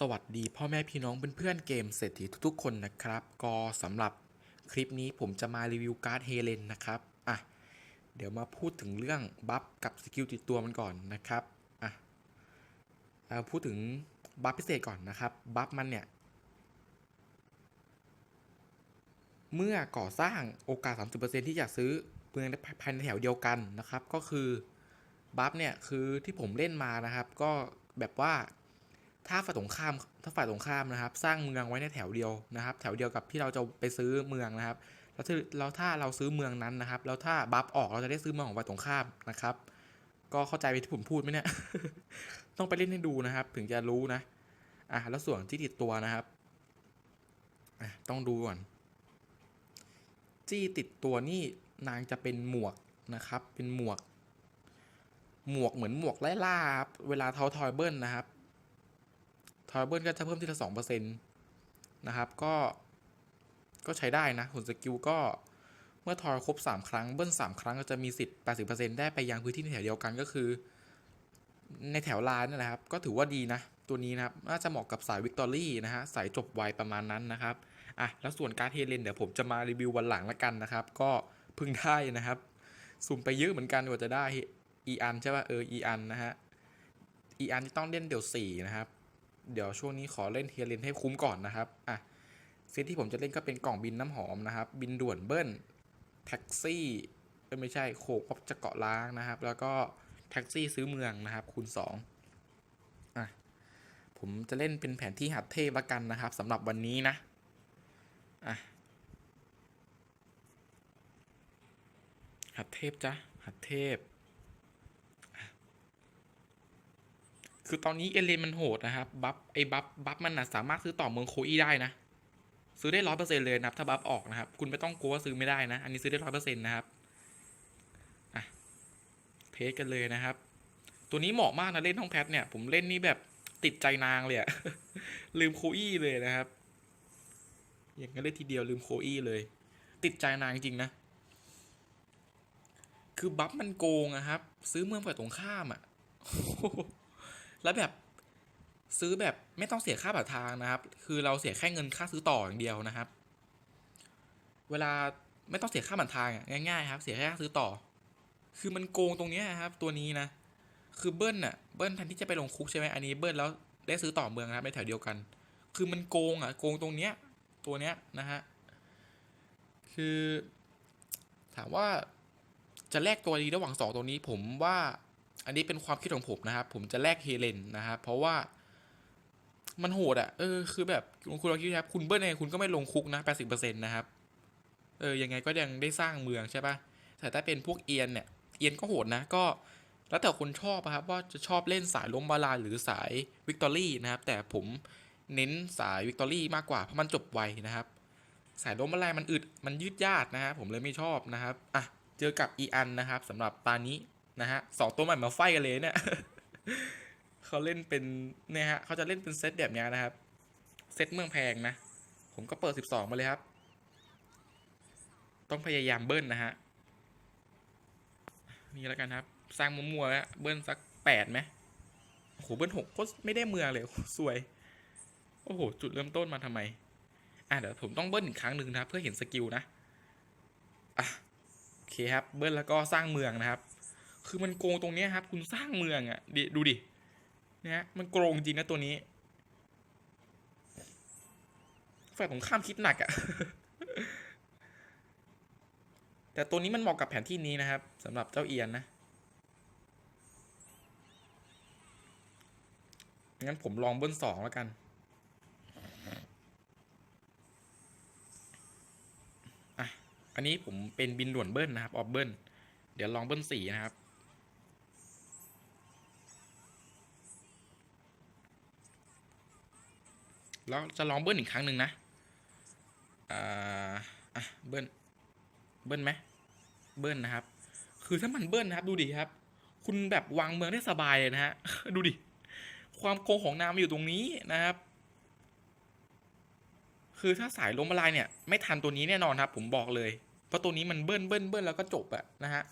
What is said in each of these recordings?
สวัสดีพ่อแม่พี่น้องเพื่อนๆเกมเศรษฐีทุกๆคนนะครับ ก็สำหรับคลิปนี้ผมจะมารีวิวการ์ดเฮเลนนะครับอะเดี๋ยวมาพูดถึงเรื่องบัฟกับสกิลติดตัวมันก่อนนะครับอะเอาพูดถึงบัฟพิเศษก่อนนะครับบัฟมันเนี่ย เมื่อก่อสร้างโอกาส 30%ที่จะซื้อเมืองภายในแถวเดียวกันนะครับ ก็คือบัฟเนี่ยคือที่ผมเล่นมานะครับ ก็แบบว่า ถ้าฝ่ายตรงข้ามถ้าฝ่ายตรงข้ามนะครับ สร้างเมืองไว้ในแถวเดียวนะครับ แถวเดียวกับที่เราจะไปซื้อเมืองนะครับแล้วถ้าแล้วถ้าเราซื้อเมืองนั้นนะครับ แล้วถ้าบัฟออกเราจะได้ซื้อเมืองของฝ่ายตรงข้ามนะครับ ก็เข้าใจไปที่ผมพูดไหมเนี่ย ต้องไปเล่นให้ดูนะครับ ถึงจะรู้นะอะแล้วส่วนที่ติดตัวนะครับต้องดูก่อน จี้ติดตัวนี่นางจะเป็นหมวกนะครับ เป็นหมวก หมวกเหมือนหมวกไล่ล่าเวลาเทาทอยเบิลนะครับ ทอยเบิลก็จะเพิ่มทีละสองเปอร์เซ็นต์นะครับ ก็ ก็ใช้ได้นะผลสกิลก็เมื่อทอยครบ 3 ครั้งเบิ้ล3ครั้งก็จะมีสิทธิ์ 80%ได้ไปยังพื้นที่ในแถวเดียวกันก็คือ ในแถวลานนั่นแหละครับ ก็ถือว่าดีนะ ตัวนี้นะครับ น่าจะเหมาะกับสายวิกตอรี่นะฮะ สายจบไวประมาณนั้นนะครับ อะ แล้วส่วนการ์ดเฮเลนเดี๋ยวผมจะมารีวิววันหลังละกันนะครับ ก็พิ่งได้นะครับ สุ่มไปเยอะเหมือนกันกว่าจะได้อีอันใช่ป่ะเอออีอันนะฮะอีอันที่ต้องเล่นเดี๋ยวสี่นะครับ เดี๋ยวช่วงนี้ขอเล่นเฮเลนให้คุ้มก่อนนะครับอะเซตที่ผมจะเล่นก็เป็นกล่องบินน้ำหอมนะครับ บินด่วนเบิ้ลแท็กซี่ไม่ใช่โขกพบจะเกาะล้างนะครับ แล้วก็แท็กซี่ซื้อเมืองนะครับ คูณ2อะผมจะเล่นเป็นแผนที่หัดเทพละกันนะครับสำหรับวันนี้นะอะหัดเทพจ้ะหัดเทพอะ คือตอนนี้เอเลนมันโหดนะครับ บัฟไอ้บัฟบัฟมันนะสามารถซื้อต่อเมืองโคอีได้นะ ซื้อได้ร้อยเปอร์เซ็นต์เลยนะครับถ้าบัฟออกนะครับ คุณไม่ต้องกลัวว่าซื้อไม่ได้นะ อันนี้ซื้อได้ร้อยเปอร์เซ็นต์นะครับอะเทสกันเลยนะครับ ตัวนี้เหมาะมากนะเล่นห้องแพทเนี่ย ผมเล่นนี่แบบติดใจนางเลยอะลืมโคอี้เลยนะครับ อย่างนั้นเลยทีเดียวลืมโคอี้เลย ติดใจนางจริงนะ คือบัฟมันโกงอะครับ ซื้อเมืองฝ่ายตรงข้ามอะ แล้วแบบซื้อแบบไม่ต้องเสียค่าผ่านทางนะครับ คือเราเสียแค่เงินค่าซื้อต่ออย่างเดียวนะครับ เวลาไม่ต้องเสียค่าผ่านทางอะง่ายๆครับ เสียแค่ค่าซื้อต่อ คือมันโกงตรงนี้ยครับ ตัวนี้นะ คือเบิ้ลน่ะ เบิ้ลแทนที่จะไปลงคุกใช่ไหมอันนี้เบิ้ลแล้วได้ซื้อต่อเมืองนะครับในแถวเดียวกัน คือมันโกงอะ โกงตรงเนี้ย ตัวเนี้ยนะฮะ คือถามว่าจะแลกตัวดีระหว่างสองตัวนี้ผมว่า อันนี้เป็นความคิดของผมนะครับ ผมจะแลกเฮเลนนะครับเพราะว่ามันโหดอะ เออ คือแบบคุณลองคิดนะครับ คุณเบิ้ลเองคุณก็ไม่ลงคุกนะแปดสิบเปอร์เซ็นต์นะครับ เออ ยังไงก็ยังได้สร้างเมืองใช่ปะแต่ถ้าเป็นพวกเอียนเนี่ย เอียนก็โหดนะ ก็ แล้วแต่คนชอบอะครับ ว่าจะชอบเล่นสายล้มบาลานหรือสายวิกตอรี่นะครับ แต่ผมเน้นสายวิกตอรี่มากกว่า เพราะมันจบไวนะครับ สายล้มบาลานมันอึด มันยืดยาดนะครับผมเลยไม่ชอบนะครับ อะ เจอกับอีอันนะครับสำหรับตานี้ นะฮะสองตัวใหม่มาไฟกันเลยเนี่ยเขาเล่นเป็นเนี่ยฮะเขาจะเล่นเป็นเซตแบบเนี้ยนะครับ เซตเมืองแพงนะ ผมก็เปิด 12 มาเลยครับ ต้องพยายามเบิ้ลนะฮะนี่แล้วกันครับ สร้างมัวๆแล้วเบิ้ลสักแปดไหมโอ้โหเบิ้ลหกก็ไม่ได้เมืองเลยโอ้โหสวย โอ้โห จุดเริ่มต้นมาทำไม อะเดี๋ยวผมต้องเบิ้ลอีกครั้งหนึ่งนะครับ เพื่อเห็นสกิลนะ อะโอเคครับ เบิ้ลแล้วก็สร้างเมืองนะครับ คือมันโกงตรงเนี้ยครับ คุณสร้างเมืองอะดิดูดิเนี่ยฮะมันโกงจริงนะตัวนี้ฝ่ายของข้ามคิดหนักอะ แต่ตัวนี้มันเหมาะกับแผนที่นี้นะครับสำหรับเจ้าเอียนนะงั้นผมลองเบิ้ลสองแล้วกัน อะ อันนี้ผมเป็นบินด่วนเบิ้ลนะครับ ออฟเบิ้ล เดี๋ยวลองเบิ้ลสี่นะครับ แล้วจะลองเบิ้ลอีกครั้งหนึ่งนะอ่าอะเบิ้ลเบิ้ลไหมเบิ้ลนะครับ คือถ้ามันเบิ้ลนะครับ ดูดิครับ คุณแบบวางเมืองได้สบายเลยนะฮะดูดิ ความโกงของนามอยู่ตรงนี้นะครับ คือถ้าสายล้มละลายเนี่ย ไม่ทันตัวนี้แน่นอนครับ ผมบอกเลย เพราะตัวนี้มันเบิ้ลเบิ้ลเบิ้ลแล้วก็จบอะนะฮะ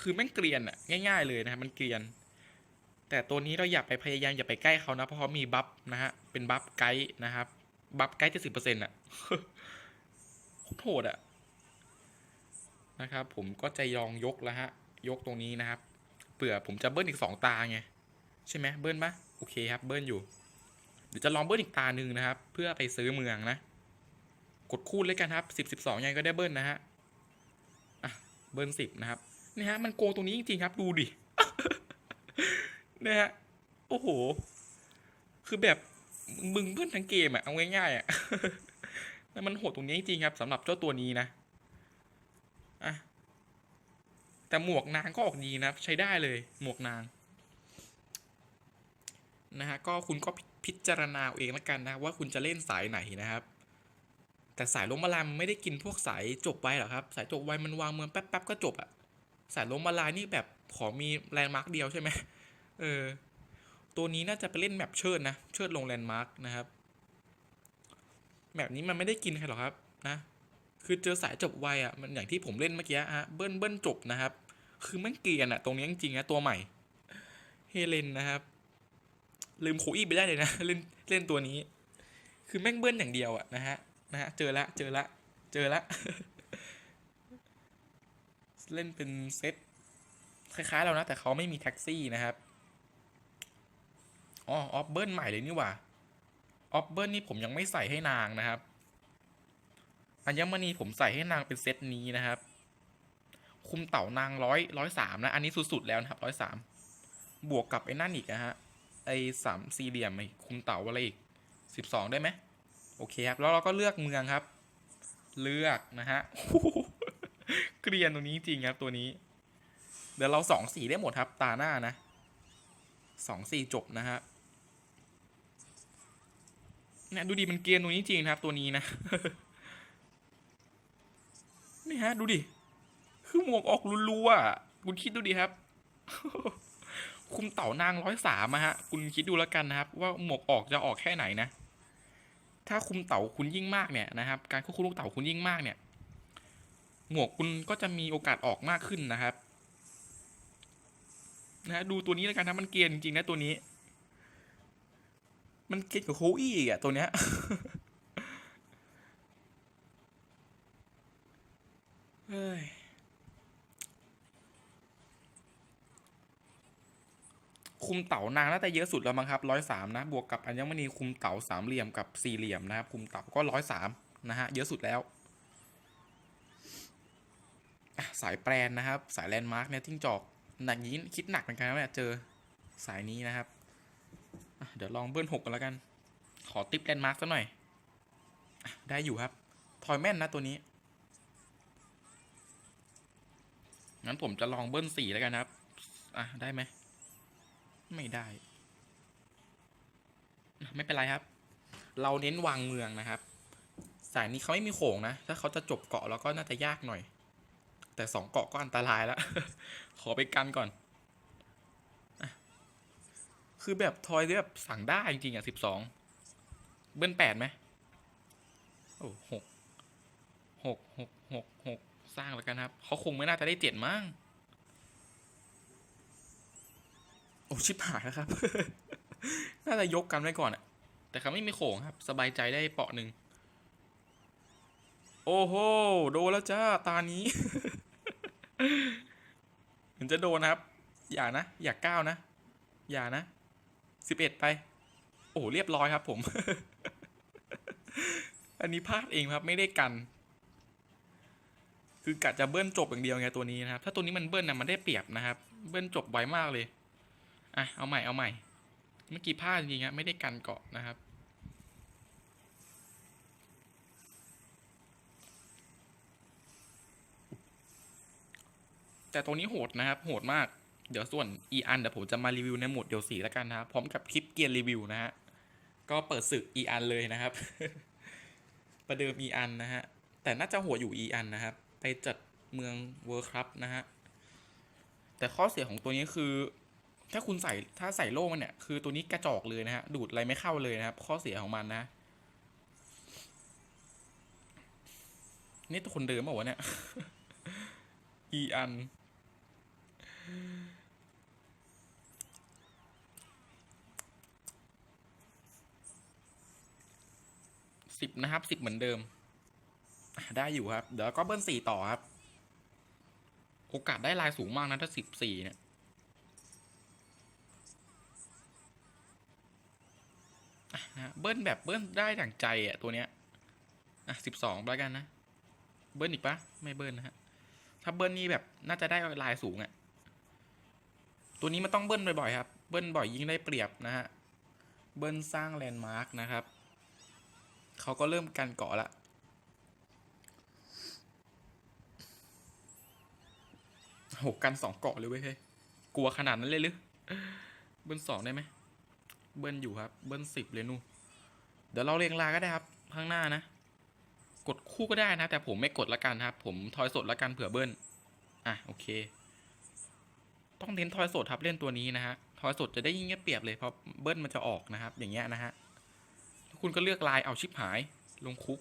คือแม่งเกรียนอะง่าย ๆ เลยนะครับมันเกรียน แต่ตัวนี้เราอย่าไปพยายามอย่าไปใกล้เขานะ เพราะเขามีบัฟนะฮะ เป็นบัฟไกด์นะครับ บัฟไกด์เจ็ดสิบเปอร์เซ็นต์อะโหดอะนะครับ ผมก็จะยองยกแล้วฮะ ยกตรงนี้นะครับ เผื่อผมจะเบิ้ลอีกสองตาไง ใช่ไหมเบิ้ลปะโอเคครับ เบิ้ลอยู่ เดี๋ยวจะลองเบิ้ลอีกตาหนึ่งนะครับ เพื่อไปซื้อเมืองนะ กดคูณเลยกันครับสิบสิบสองยังไงก็ได้เบิ้ลนะฮะอะเบิ้ลสิบนะครับนี่ฮะมันโกงตรงนี้จริงๆครับ ดูดิ นี่ยฮะโอ้โห คือแบบมึงเบิ้ลทั้งเกมอะเอาง่ายๆอะแต่มันโหดตรงนี้จริงครับสำหรับเจ้าตัวนี้นะอะแต่หมวกนางก็ออกดีนะ ใช้ได้เลย หมวกนางนะฮะก็คุณก็พิจารณาเอาเองล้วกันนะ ว่าคุณจะเล่นสายไหนนะครับ แต่สายล้มละลายมันไม่ได้กินพวกสายจบไวหรอครับ สายจบไวมันวางเมืองแป๊บๆก็จบอะสายล้มละลายนี่แบบขอมีแลนด์มาร์กเดียวใช่ไหม เออ ตัวนี้น่าจะไปเล่นแมปเชิดนะ เชิดลงแลนด์มาร์กนะครับ แมปนี้มันไม่ได้กินใครหรอกครับนะ คือเจอสายจบไวอะ มันอย่างที่ผมเล่นเมื่อกี้ฮะ เบิ้ลเบิ้ลจบนะครับ คือมันเกรียนอะ ตรงนี้จริงๆนะตัวใหม่ เฮเลนนะครับ ลืมโคอี้ไปได้เลยนะ เล่นเล่นตัวนี้ คือแม่งเบิ้ลอย่างเดียวอะนะฮะ นะฮะ เจอละ เจอละ เจอละเล่นเป็นเซตคล้ายๆเรานะ แต่เขาไม่มีแท็กซี่นะครับ อ๋อออฟเบิร์นใหม่เลยนี่หว่าออฟเบิร์นนี่ผมยังไม่ใส่ให้นางนะครับอัญมณีผมใส่ให้นางเป็นเซตนี้นะครับ คุมเต่านางร้อยร้อยสามนะ อันนี้สุดๆแล้วนะครับร้อยสามบวกกับไอ้นั่นอีกนะฮะไอ้สามสี่เหลี่ยมไอ้คุมเต่าอะไรอีกสิบสองได้ไหมโอเคครับ แล้วเราก็เลือกเมืองครับ เลือกนะฮะเกรียนตรงนี้จริงครับตัวนี้ เดี๋ยวเราสองสีได้หมดครับ ตาหน้านะสองสี่จบนะฮะ เนี่ยดูดิมันเกรียนตรงนี้จริงนะครับ ตัวนี้นะนี่ฮะ ดูดิคือหมวกออกรัวๆอะคุณคิดดูดิครับคุมเต่านางร้อยสามะฮะ คุณคิดดูแล้วกันนะครับ ว่าหมวกออกจะออกแค่ไหนนะ ถ้าคุมเต่าคุณยิ่งมากเนี่ยนะครับ การควบคุมลูกเต่าคุณยิ่งมากเนี่ย หมวกคุณก็จะมีโอกาสออกมากขึ้นนะครับ นะฮะดูตัวนี้แล้วกันนะมันเกียนจริงๆนะตัวนี้ มันเกรียนกับโคอี้อีกอะตัวเนี้ยเฮ้ยคุมเต่านางน่าจะเยอะสุดแล้วมั้งครับร้อยสามนะ บวกกับอัญมณีคุมเต่าสามเหลี่ยมกับสี่เหลี่ยมนะครับ คุมเต่าก็ร้อยสามนะฮะ เยอะสุดแล้วสายแปรนนะครับ สายแลนด์มาร์กเนี่ยทิ้งจอกหนักนี้คิดหนักเหมือนกันนะเนี่ยเจอสายนี้นะครับ เดี๋ยวลองเบิ้ลหกกันแล้วกัน ขอติปแลนด์มาร์กสักหน่อยอได้อยู่ครับ ทอยแม่นนะตัวนี้ งั้นผมจะลองเบิ้ลสี่แล้วกันครับ อะ ได้ไหม ไม่ได้ ไม่เป็นไรครับ เราเน้นวางเมืองนะครับ สายนี้เขาไม่มีโขงนะ ถ้าเขาจะจบเกาะแล้วก็น่าจะยากหน่อย แต่สองเกาะก็อันตรายแล้ว ขอไปกันก่อน คือแบบทอยแบบสั่งได้จริงๆอะสิบสองเบิ้ลแปดไหมโอ้หกหกหกหกหกสร้างแล้วกันครับเขาคงไม่น่าจะได้เจ็ดมั้งโอ้ชิบหายแล้วครับ น่าจะยกกันไว้ก่อนอะแต่เขาไม่มีโขงครับ สบายใจได้เปาะหนึ่งโอ้โห โดนแล้วจ้า ตานี้ เห็นจะโดนนะครับ อย่านะ อย่าก้าวนะ อย่านะ สิบเอ็ดไป โอ้เรียบร้อยครับผม อันนี้พลาดเองครับไม่ได้กัน คือกะจะเบิ้ลจบอย่างเดียวไงตัวนี้นะครับ ถ้าตัวนี้มันเบิ้ลนะมันได้เปรียบนะครับ เบิ้ลจบไวมากเลย อะเอาใหม่เอาใหม่ เมื่อกี้พลาดจริงๆครับไม่ได้กันเกาะนะครับแต่ตัวนี้โหดนะครับ โหดมาก เดี๋ยวส่วนอีอันเดี๋ยวผมจะมารีวิวในหมวดเดียวสีแล้วกันนะครับพร้อมกับคลิปเกียร์รีวิวนะฮะก็เปิดศึกอีอันเลยนะครับ ประเดิมอีอันนะฮะแต่น่าจะหัวอยู่อีอันนะครับ ไปจัดเมืองเวิร์ครับนะฮะแต่ข้อเสียของตัวนี้คือ ถ้าคุณใส่ถ้าใส่โล่มันเนี่ยคือตัวนี้กระจอกเลยนะฮะดูดอะไรไม่เข้าเลยนะครับ ข้อเสียของมันนะ นี่ตัวคนเดิมเปล่าวะเนี่ยอีอัน สิบนะครับสิบเหมือนเดิม ได้อยู่ครับ เดี๋ยวก็เบิ้ลสี่ต่อครับ โอกาสได้ลายสูงมากนะถ้าสิบสี่เนี่ยนะเบิ้ลแบบเบิ้ลได้ดั่งใจอะตัวเนี้ย อะสิบสองแล้วกันนะ เบิ้ลอีกปะไม่เบิ้ลนะฮะ ถ้าเบิ้ลนี่แบบน่าจะได้ลายสูงอะ ตัวนี้มันต้องเบิ้ลบ่อยๆครับ เบิ้ลบ่อยยิ่งได้เปรียบนะฮะ เบิ้ลสร้างแลนด์มาร์กนะครับ เขาก็เริ่มกันเกาะละโหกันสองเกาะเลยเว้ยเฮ้ยกลัวขนาดนั้นเลยหรือเบิ้ลสองได้ไหมเบิ้ลอยู่ครับ เบิ้ลสิบเลยนู่นเดี๋ยวเราเรียงลาก็ได้ครับ ข้างหน้านะ กดคู่ก็ได้นะ แต่ผมไม่กดละกันครับ ผมทอยสดละกันเผื่อเบิ้ลอะโอเค ต้องเน้นทอยสดครับเล่นตัวนี้นะฮะทอยสดจะได้ยิ่งได้เปรียบเลยเพราะเบิ้ลมันจะออกนะครับ อย่างเงี้ยนะฮะ คุณก็เลือกลายเอาชิปหายลงคุก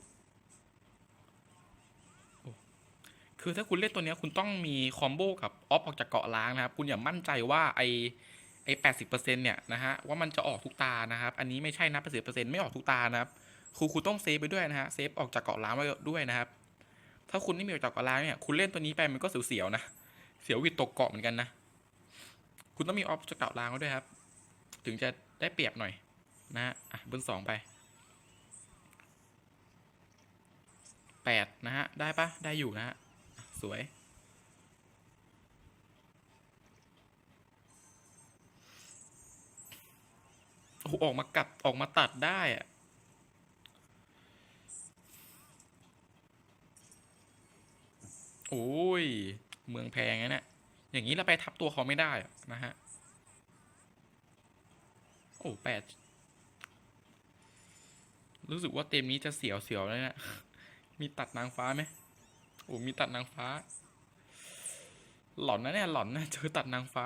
คือถ้าคุณเล่นตัวนี้คุณต้องมีคอมโบกับออฟออกจากเกาะล้างนะครับ คุณอย่ามั่นใจว่าไอไอแปดสิบเปอร์เซ็นเนี่ยนะฮะว่ามันจะออกทุกตานะครับ อันนี้ไม่ใช่นะแปดสิบเปอร์เซ็นไม่ออกทุกตานะครับครูคุณต้องเซฟไปด้วยนะฮะเซฟออกจากเกาะล้างไว้ด้วยนะครับ ถ้าคุณไม่มีออกจากเกาะล้างเนี่ยคุณเล่นตัวนี้ไปมันก็เสียวๆนะเสียววิดตกเกาะเหมือนกันนะคุณต้องมีออฟจากเกาะล้างไว้ด้วยครับ ถึงจะได้เปรียบหน่อยนะฮะอะเบิ้ลสองไป แปดนะฮะ ได้ปะได้อยู่นะฮะ สวย โอ้ออกมากัด ออกมาตัดได้อะโอ้ย เมืองแพงนะเนี่ย อย่างนี้เราไปทับตัวเขาไม่ได้นะฮะ โอ้แปดรู้สึกว่าเต็มนี้จะเสียวเสียวเลยนี่ย มีตัดนางฟ้าไหมโอ้มีตัดนางฟ้า หลอนนะเนี่ยหลอนนะเจอตัดนางฟ้า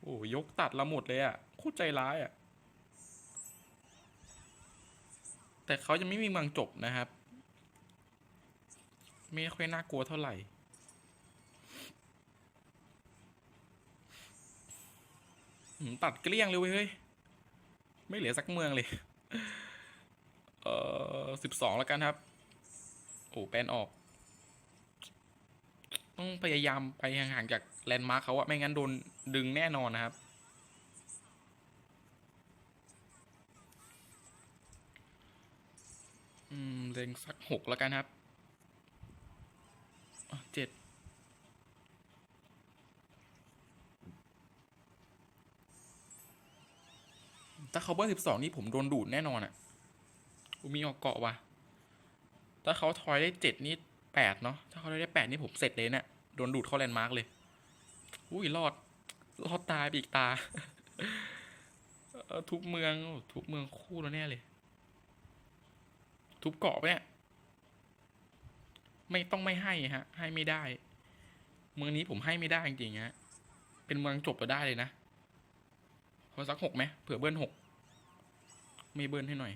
โอ้ยกตัดเราหมดเลยอะ่ะโคตรใจร้ายอะ่ะ แต่เขายังไม่มีเมืองจบนะครับ ไม่ค่อยน่ากลัวเท่าไหร่ตัดเกลี้ยงเลยเว้ยเฮ้ย ไม่เหลือสักเมืองเลย เออสิบสองแล้วกันครับ โอ้แปนออก ต้องพยายามไปห่างๆจากแลนด์มาร์คเขาอะไม่งั้นโดนดึงแน่นอนนะครับ อืมเล็งสักหกแล้วกันครับเจ็ดถ้าเขาเบอร์สิบสองนี่ผมโดนดูดแน่นอนอะ่ะมีออกเกาะว่ะ ถ้าเขาทอยได้เจ็ดนี่แปดเนาะ ถ้าเขาได้แปดนี่ผมเสร็จเลยเนี่ย โดนดูดเข้าแลนด์มาร์กเลย อุ้ยรอด รอดตายไปอีกตา ทุบเมือง ทุบเมืองคู่แล้วแน่เลย ทุบเกาะปะเนี่ย ไม่ต้องไม่ให้ฮะ ให้ไม่ได้ เมืองนี้ผมให้ไม่ได้จริงๆฮะ เป็นเมืองจบก็ได้เลยนะพอสักหกไหมเผื่อเบิ้ลหก ไม่เบิ้ลให้หน่อย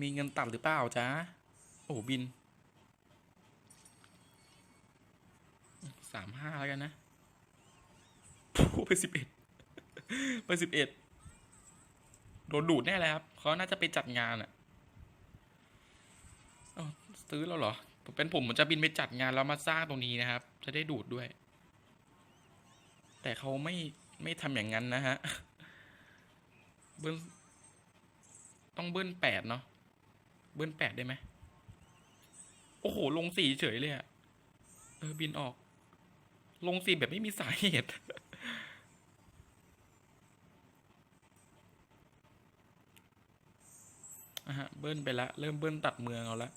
มีเงินตัดหรือเปล่าจ๊ะ โอ้บิน สามห้าแล้วกันนะโอ้ไปสิบเอ็ดไปสิบเอ็ดโดนดูดแน่เลยครับเขาน่าจะไปจัดงานอะเอ้าซื้อแล้วเหรอเป็นผมผมจะบินไปจัดงานแล้วมาสร้างตรงนี้นะครับ จะได้ดูดด้วย แต่เขาไม่ไม่ทำอย่างนั้นนะฮะเบิ้ลต้องเบิ้ลแปดเนาะ บิ้ลแปดได้ไหมโอ้โห ลงสี่เฉยเลยอะเออบินออก ลงสี่แบบไม่มีสาเหตุ อะฮะ เบิ้ลไปละ เริ่มเบิ้ลตัดเมืองเอาละ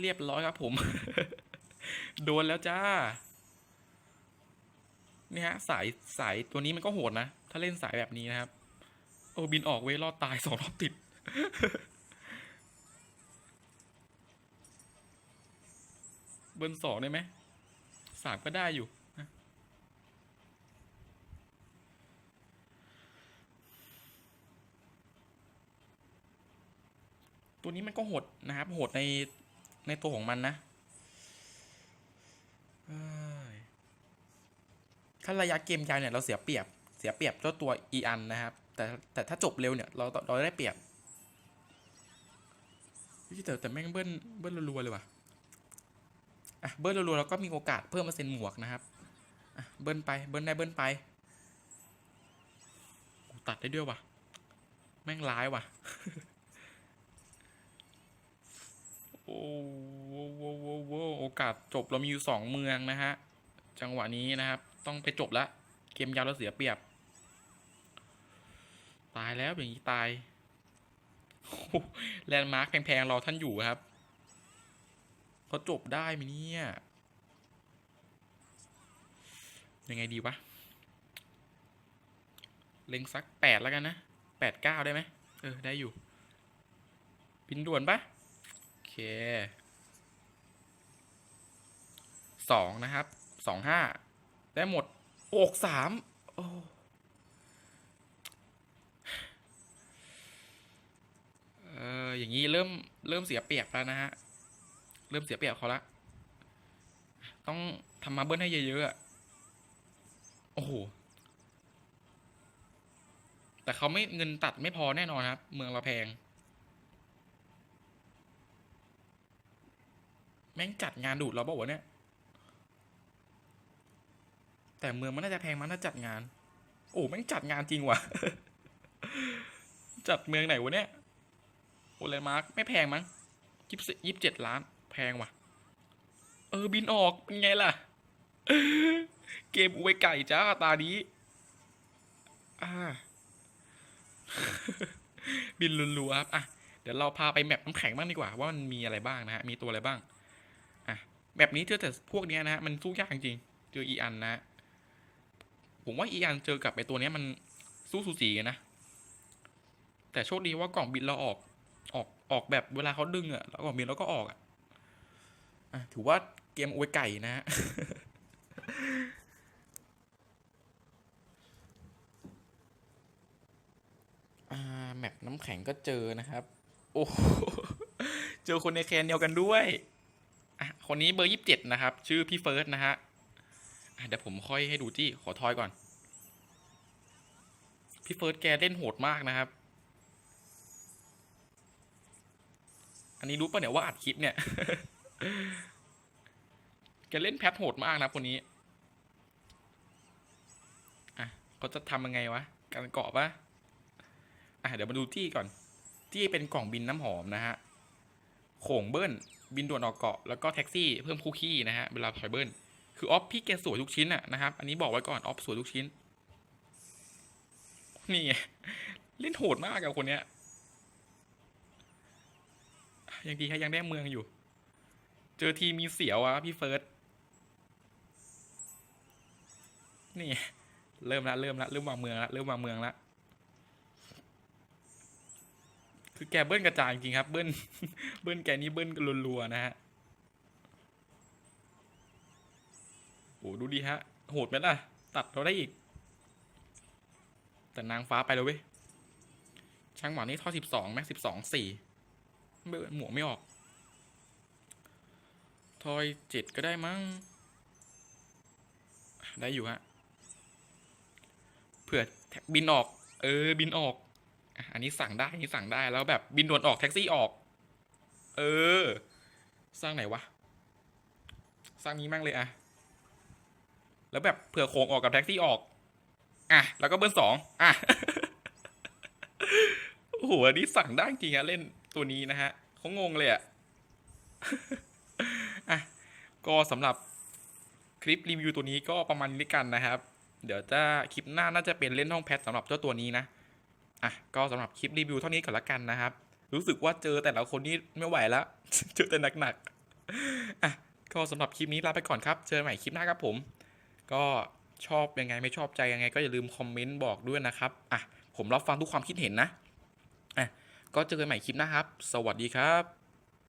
เรียบร้อยครับผม โดนแล้วจ้า นี่ฮะ สายสายตัวนี้มันก็โหดนะ ถ้าเล่นสายแบบนี้นะครับ โอ้บินออกเว้ยรอดตายสองรอบติด เบิร์นสองได้ไหมสามก็ได้อยู่ตัวนี้มันก็หดนะครับหดใน ในตัวของมันนะถ้าระยะเกมยาวเนี่ยเราเสียเปรียบเสียเปรียบเจ้าตัวอีอันนะครับ แต่แต่ถ้าจบเร็วเนี่ยเราเราได้เปรียบแต่แต่แม่งเบิ้ลเบิ้ลรัวๆเลยว่ะอะเบิ้ลรัวๆแล้วก็มีโอกาสเพิ่มเปอร์เซ็นต์หมวกนะครับอะเบิ้ลไปเบิ้ลได้เบิ้ลไปตัดได้ด้วยว่ะ แม่งร้ายว่ะ โอ้โหโว้โว้โว้โอกาสจบเรามีอยู่สองเมืองนะฮะ จังหวะนี้นะครับ ต้องไปจบละเกมยาวเราเสียเปรียบ ตายแล้วอย่างนี้ตายแลนด์มาร์คแพงๆรอท่านอยู่ครับเขาจบได้ไหมเนี่ย ยังไงดีวะ เล็งสักแปดแล้วกันนะแปดเก้าได้ไหมเออ ได้อยู่บินด่วนปะ สองนะครับสองห้าได้หมดอกสามโอ้เอออย่างนี้เริ่มเริ่มเสียเปรียบแล้วนะฮะ เริ่มเสียเปรียบเขาละต้องทำมาเบิ้ลให้เยอะๆอะโอ้โหแต่เขาไม่เงินตัดไม่พอแน่นอนครับ เมืองเราแพง แม่งจัดงานดูดเราบอกว่าเนี่ย แต่เมืองมันน่าจะแพงมันน่าจัดงาน โอ้แม่งจัดงานจริงว่ะ จัดเมืองไหนวะเนี่ย โอเลมาร์กไม่แพงมั้งยี่สิบยี่สิบเจ็ดล้าน แพงว่ะ เออบินออกเป็นไงล่ะ เกมอวยไก่จ้าตานี้อ่าบินลุนๆครับอะ เดี๋ยวเราพาไปแมปน้ำแข็งบ้างดีกว่า ว่ามันมีอะไรบ้างนะฮะ มีตัวอะไรบ้าง แบบนี้เจอแต่พวกเนี้ยนะฮะมันสู้ยากจริงเจออีอันนะ ผมว่าอีอันเจอกับไอตัวเนี้ยมันสู้สูสีกันนะ แต่โชคดีว่ากล่องบินเราออกออกออกแบบเวลาเขาดึงอะแล้วกล่องบินเราก็ออกอะอะถือว่าเกมอวยไก่นะฮะแมปน้ำแข็งก็เจอนะครับ โอ้โหเจอคนในแคนเดียวกันด้วย คนนี้เบอร์ยี่สิบเจ็ดนะครับ ชื่อพี่เฟิร์สนะฮะเดี๋ยวผมค่อยให้ดูที่ขอทอยก่อน พี่เฟิร์สแกเล่นโหดมากนะครับ อันนี้รู้ป่ะเนี่ยว่าอัดคลิปเนี่ย แกเล่นแพทโหดมากนะคนนี้ อะเขาจะทำยังไงวะ การเกาะปะอะเดี๋ยวมาดูที่ก่อน ที่เป็นกล่องบินน้ำหอมนะฮะ โข่งเบิ้ล บินด่วนออกเกาะ แล้วก็แท็กซี่เพิ่มคู่ขี้นะฮะ เวลาถอยเบิ้ล คือออฟพี่แกสวยทุกชิ้นอะนะครับ อันนี้บอกไว้ก่อนออฟสวยทุกชิ้น นี่เล่นโหดมากกับคนเนี้ย ยังดีแค่ยังได้เมืองอยู่ เจอทีมีเสียวอะพี่เฟิร์ส นี่ เริ่มละเริ่มละเริ่มวางเมืองละเริ่มวางเมืองละ คือแกเบิ้ลกระจายจริงครับ เบิ้ลเบิ้ลแกนี่เบิ้ลรัวๆนะฮะโอ้ดูดีฮะ โหดไหมล่ะ ตัดเราได้อีก แต่นางฟ้าไปแล้วเว้ย ช่างหมอนี่ท่อสิบสองแม็กสิบสองสี่ไม่หมวกไม่ออก ทอยเจ็ดก็ได้มั้ง ได้อยู่ฮะ เผื่อบินออก เออ บินออก อันนี้สั่งได้อันนี้สั่งได้แล้วแบบบินด่วนออกแท็กซี่ออก เออ สร้างไหนวะ สร้างนี้มั่งเลยอะแล้วแบบเผื่อโค้งออกกับแท็กซี่ออก อะ แล้วก็เบิ้ลสองอะ โอ้โห อันนี้สั่งได้จริงอะเล่นตัวนี้นะฮะเขางงเลยอะอะ ก็สำหรับคลิปรีวิวตัวนี้ก็ประมาณนี้กันนะครับ เดี๋ยวจะคลิปหน้าน่าจะเป็นเล่นห้องแพทสำหรับเจ้าตัวนี้นะ อะก็สำหรับคลิปรีวิวเท่านี้ก่อนละกันนะครับ รู้สึกว่าเจอแต่ละคนนี่ไม่ไหวแล้ว เจอแต่หนักๆอะก็สำหรับคลิปนี้ลาไปก่อนครับ เจอใหม่คลิปหน้าครับผม ก็ชอบยังไงไม่ชอบใจยังไง ก็อย่าลืมคอมเมนต์บอกด้วยนะครับอะผมรับฟังทุกความคิดเห็นนะอะก็เจอกันใหม่คลิปหน้าครับ สวัสดีครับ